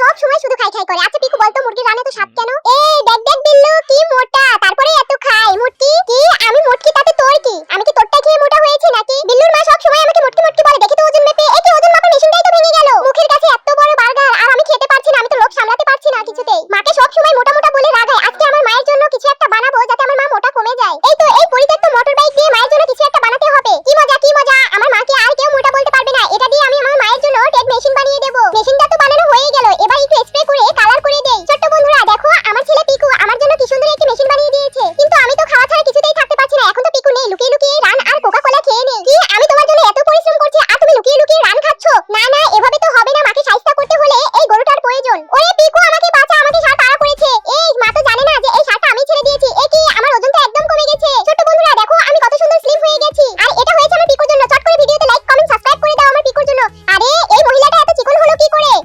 সব সময় শুধু খাই খাই করে। আচ্ছা পিকু, বলতো মুরগির রানে তো সাপ কেন? এই, দেখ দেখ, বিল্লু, কি মোটা। তারপরে এত খায় মুরগি? কি? আমি মুরগি, তাতে তোর কি? আমি কি তোরটা খেয়ে মোটা হয়েছে নাকি? বিল্লুর মা সব সময় আমাকে মুরগি মুরগি বলে। দেখি তো ওজন মেপে। এই যে ওজন মাপার মেশিনটাই তো ভেঙে গেল। মুখের কাছে এত বড় বার্গার, আর আমি খেতে পারছি না, আমি তো লোভ সামলাতে পারছি না কিছুতেই। মাকে সব সময় মোটা মোটা বলে রাগায়। আজকে আমার মায়ের জন্য কিছু একটা বানাবো, যাতে আমার মা মোটা কমে যায়। এই তো, এই পরিত্যক্ত মোটর কিন্তু আমি তো